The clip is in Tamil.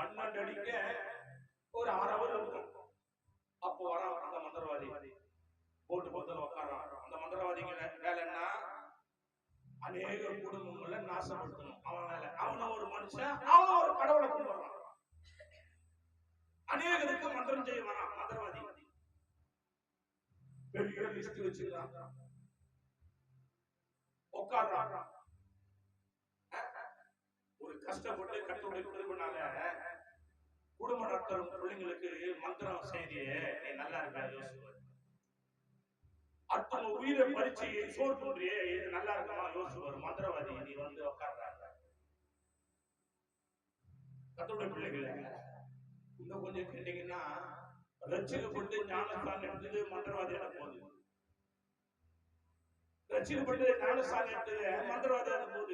பன்னெண்டு அடிக்க ஒரு ஆறு அவர் இருக்கும். அப்போ வர அந்த மந்திரவாதி போட்டு பக்கத்துல உட்காரான் அந்த மந்திரவாதிங்க வேலை என்ன? அநேக குடும்பங்களை நாசப்படுத்தணும். அவன் வேலை அவன ஒரு மனுஷன் அவன் ஒரு கடவுளை கும்பிடுறான் அநேகருக்கு மந்திரம் செய்ய வேணாம் மந்திரவாதி. பெரிய லிஸ்ட் வச்சிருக்கான். உட்கார்றான் ஒரு கஷ்டப்பட்டு கட்டுரை திரும்பினால பிள்ளைங்களுக்கு மந்திரம் செய்தியே நீ நல்லா இருக்கா யோசிச்சு அடுத்தவங்க உயிரை பறிச்சு சோறு போடுறியே இது நல்லா இருக்குமா? யோசிச்சு ஒரு மந்திரவாதி நீ வந்து உட்கார்றாங்க கத்தோட பிள்ளைகளை இன்னும் கொஞ்சம் கேட்டீங்கன்னா ரட்சிக்கப்பட்டு ஞானஸ்தானம் எடுத்தது மந்திரவாதி மந்திரவாதியான போகுது ரட்சிக்கப்பட்டு ஞானஸ்தானம் எடுத்தது மந்திரவாதி மந்திரவாதியான போகுது